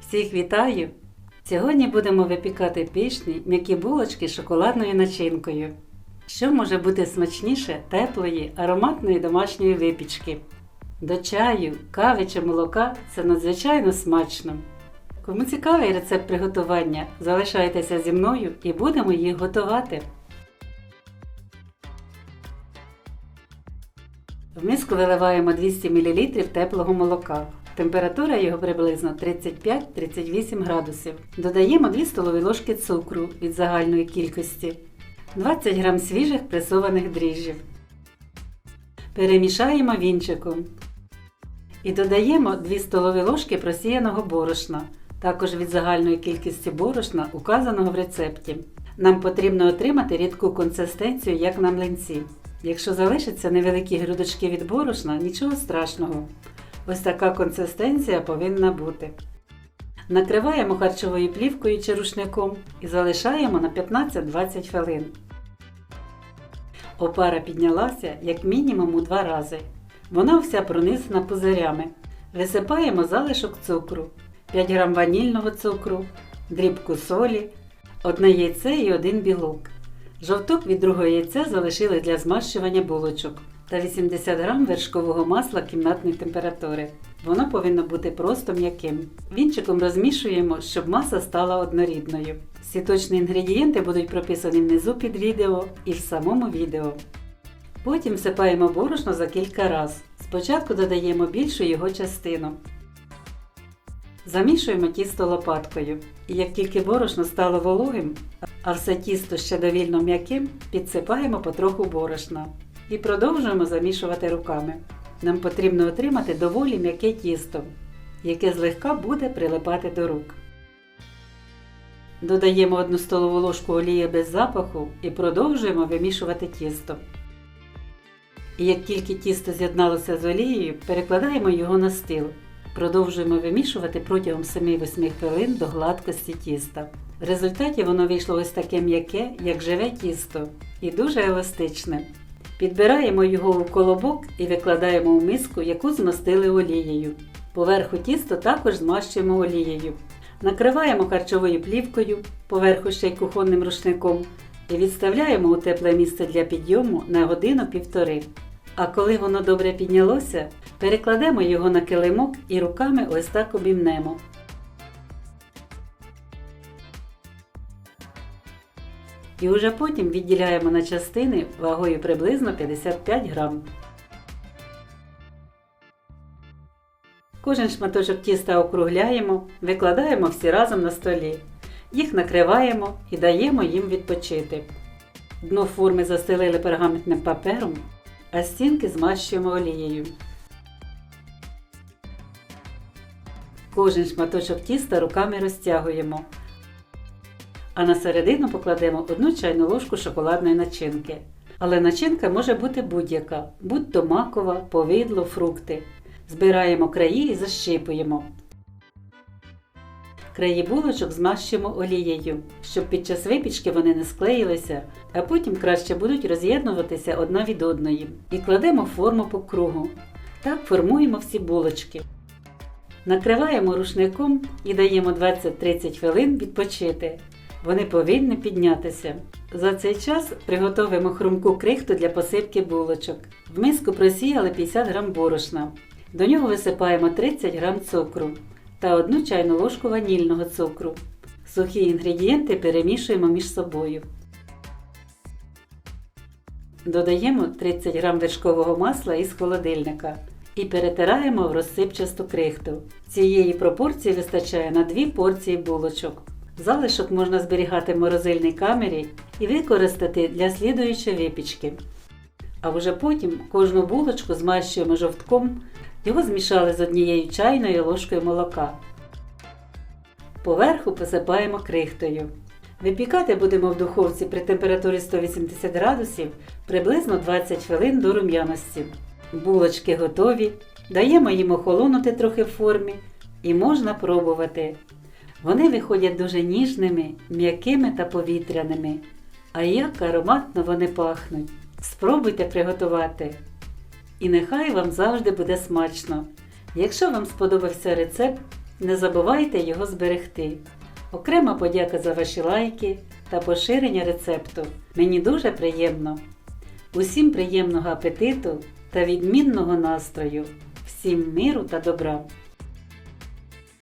Всіх вітаю! Сьогодні будемо випікати пишні м'які булочки з шоколадною начинкою. Що може бути смачніше теплої, ароматної домашньої випічки? До чаю, кави чи молока це надзвичайно смачно. Кому цікавий рецепт приготування, залишайтеся зі мною і будемо їх готувати. В миску виливаємо 200 мл теплого молока. Температура його приблизно 35-38 градусів. Додаємо 2 столові ложки цукру від загальної кількості, 20 г свіжих пресованих дріжджів. Перемішаємо вінчиком. І додаємо 2 столові ложки просіяного борошна, також від загальної кількості борошна, указаного в рецепті. Нам потрібно отримати рідку консистенцію, як на млинці. Якщо залишаться невеликі грудочки від борошна, нічого страшного. Ось така консистенція повинна бути. Накриваємо харчовою плівкою чи рушником і залишаємо на 15-20 хвилин. Опара піднялася як мінімум у два рази. Вона вся пронизана пузирями. Висипаємо залишок цукру, 5 г ванільного цукру, дрібку солі, одне яйце і один білок. Жовток від другого яйця залишили для змащування булочок та 80 г вершкового масла кімнатної температури. Воно повинно бути просто м'яким. Вінчиком розмішуємо, щоб маса стала однорідною. Всі точні інгредієнти будуть прописані внизу під відео і в самому відео. Потім всипаємо борошно за кілька разів. Спочатку додаємо більшу його частину. Замішуємо тісто лопаткою. І як тільки борошно стало вологим, а все тісто ще довільно м'яким, підсипаємо потроху борошна. І продовжуємо замішувати руками. Нам потрібно отримати доволі м'яке тісто, яке злегка буде прилипати до рук. Додаємо 1 столову ложку олії без запаху і продовжуємо вимішувати тісто. І як тільки тісто з'єдналося з олією, перекладаємо його на стіл. Продовжуємо вимішувати протягом 7-8 хвилин до гладкості тіста. В результаті воно вийшло ось таке м'яке, як живе тісто, і дуже еластичне. Підбираємо його у колобок і викладаємо у миску, яку змастили олією. Поверху тісто також змащуємо олією. Накриваємо харчовою плівкою, поверху ще й кухонним рушником і відставляємо у тепле місце для підйому на годину-півтори. А коли воно добре піднялося, перекладемо його на килимок і руками ось так обімнемо. І уже потім відділяємо на частини вагою приблизно 55 грам. Кожен шматочок тіста округляємо, викладаємо всі разом на столі. Їх накриваємо і даємо їм відпочити. Дно форми застелили пергаментним папером, а стінки змащуємо олією. Кожен шматочок тіста руками розтягуємо. А на середину покладемо одну чайну ложку шоколадної начинки. Але начинка може бути будь-яка, будь-то макова, повидло, фрукти. Збираємо краї і защипуємо. Краї булочок змащуємо олією, щоб під час випічки вони не склеїлися, а потім краще будуть роз'єднуватися одна від одної. І кладемо форму по кругу. Так формуємо всі булочки. Накриваємо рушником і даємо 20-30 хвилин відпочити. Вони повинні піднятися. За цей час приготовимо хрумку крихту для посипки булочок. В миску просіяли 50 г борошна. До нього висипаємо 30 г цукру та 1 чайну ложку ванільного цукру. Сухі інгредієнти перемішуємо між собою. Додаємо 30 г вершкового масла із холодильника і перетираємо в розсипчасту крихту. Цієї пропорції вистачає на 2 порції булочок. Залишок можна зберігати в морозильній камері і використати для слідуючої випічки. А вже потім кожну булочку змащуємо жовтком, його змішали з однією чайною ложкою молока. Поверху посипаємо крихтою. Випікати будемо в духовці при температурі 180 градусів приблизно 20 хвилин до рум'яності. Булочки готові, даємо їм охолонути трохи в формі і можна пробувати. Вони виходять дуже ніжними, м'якими та повітряними. А як ароматно вони пахнуть. Спробуйте приготувати. І нехай вам завжди буде смачно. Якщо вам сподобався рецепт, Не забувайте його зберегти. Окрема подяка за ваші лайки та поширення рецепту. Мені дуже приємно. Усім приємного апетиту та відмінного настрою. Всім миру та добра!